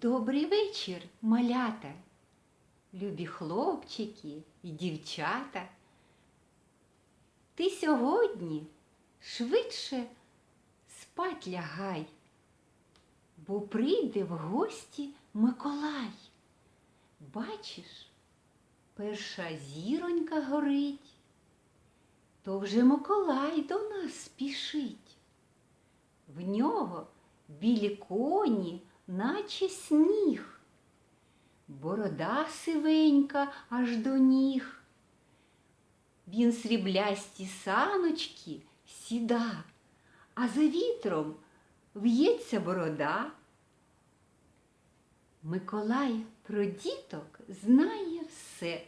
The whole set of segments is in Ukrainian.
Добрий вечір, малята, любі хлопчики і дівчата. Ти сьогодні швидше спать лягай, бо прийде в гості Миколай. Бачиш, перша зіронька горить, то вже Миколай до нас спішить. В нього білі коні, наче сніг, борода сивенька аж до ніг. Він сріблясті саночки сіда, а за вітром в'ється борода. Миколай про діток знає все.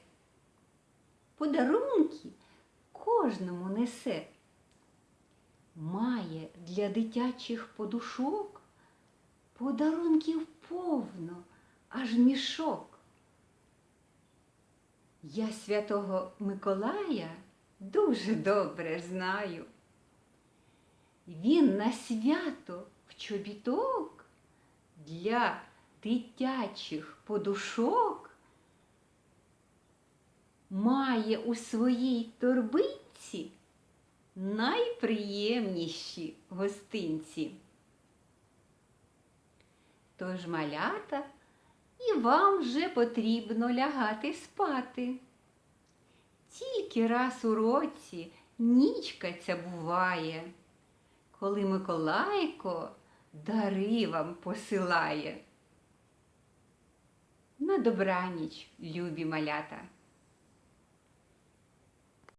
Подарунки кожному несе. Має для дитячих подушок подарунків повно, аж мішок. Я святого Миколая дуже добре знаю. Він на свято в чобіток для дитячих подушок має у своїй торбинці найприємніші гостинці. Тож, малята, і вам вже потрібно лягати спати. Тільки раз у році нічка ця буває, коли Миколайко дари вам посилає. На добраніч, любі малята!